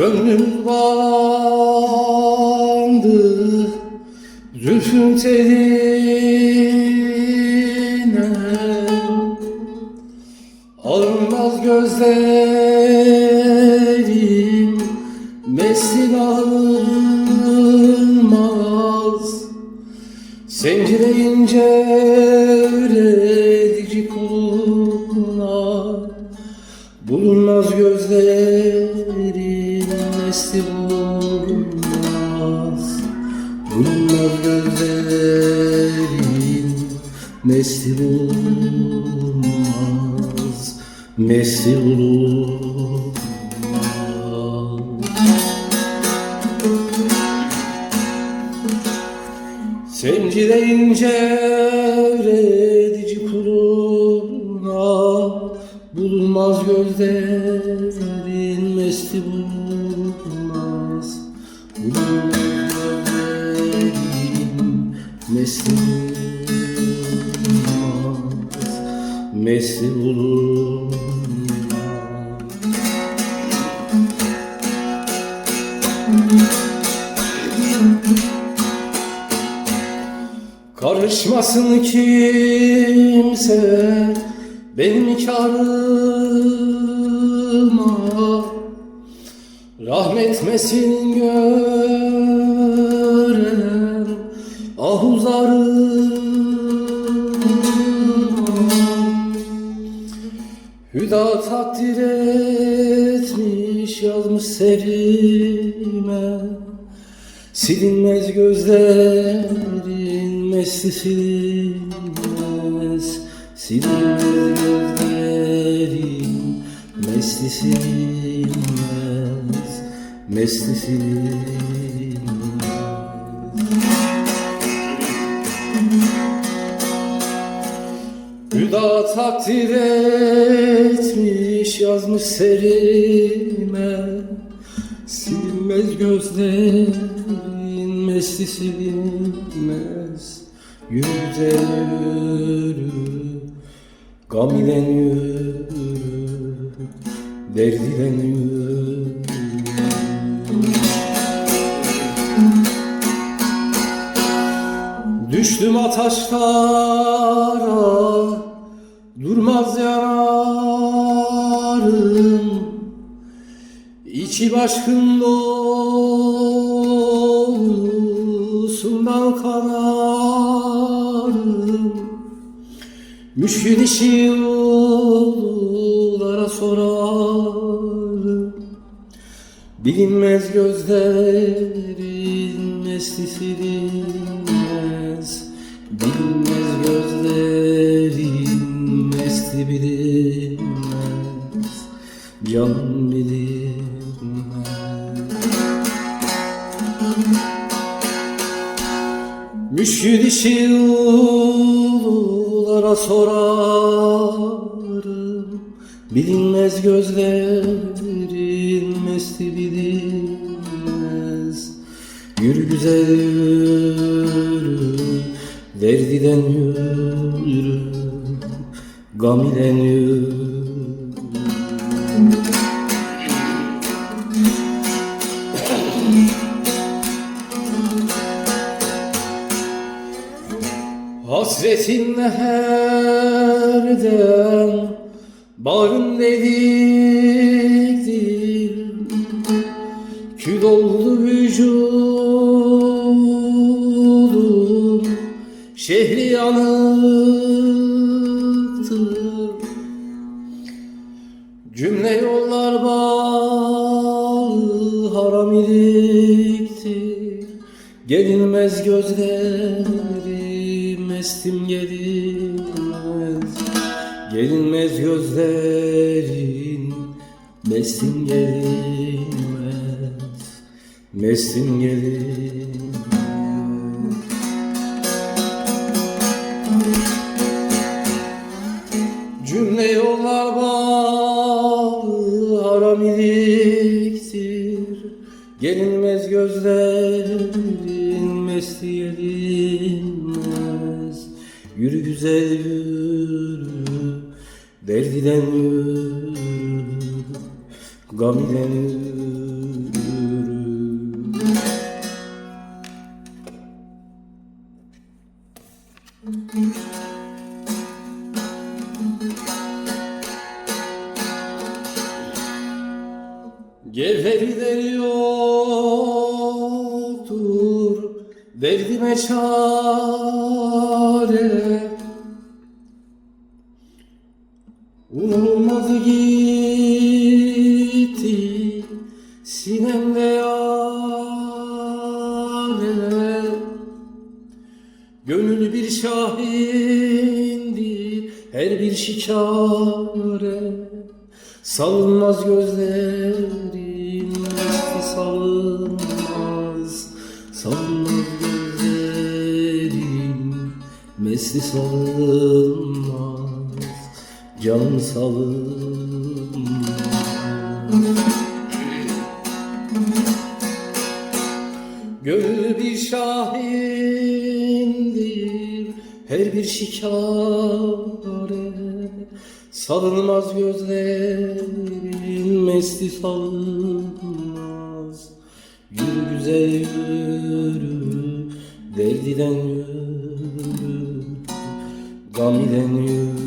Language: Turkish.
Gönlüm bağlandı Zülfün teline. Alınmaz gözlerim Meslin alınmaz Sencileyince öğretici kuluna Bulunmaz gözlerin nesli bulunmaz. Bulunmaz gözlerin nesli bulunmaz? Nesli bulunmaz? Sencileyince öğretici bulunmaz Mesli bulunmaz Karışmasın kimse benim karıma. Rahmetmesin gören Hüda takdir etmiş yazmış serime Silinmez gözlerin mesli silinmez Silinmez gözlerin mesli silinmez Mesli silinmez Hüda takdir etmiş yazmış serime. Silinmez gözlerin mesli silinmez Yürüden yürü Gam ile yürü Derd ile yürü. Düştüm ataşlara İçi başkın dolusundan kanarım Müşkül işi yollara sorarım Bilinmez gözlerin mesli silinmez Bilinmez gözlerin mesli bilinmez Can bilinmez Müşkül işi yollara sorarım. Bilinmez gözlerin mesli bilinmez. Yürü güzel yürü Derdiden yürü Gam ile yürü Hasretinle her dem Bağrım deliktir. Kül oldu vücudum Şehri yanıktır. Cümle yollar bağlı haram iliktir. Gelinmez gözlerim estim gelinmez Gelinmez gözlerin. Mestin gelinmez Mestin gelinmez Yürü güzel yürü, derdiden yürü, gamiden yürü. Thank you. Derdime çare. Umulmadı gitti Sinemde yâre Gönül bir şahindi Her bir şikare. Salınmaz gözlerim Mesti salınmaz Salınmaz gözlerim Mesti salınmaz Can salınmaz. Gönül bir şahindir Her bir şikare. Salınmaz gözlerin Mesti salınmaz Yürü güzel yürü Derdiden yürü Gam ile yürü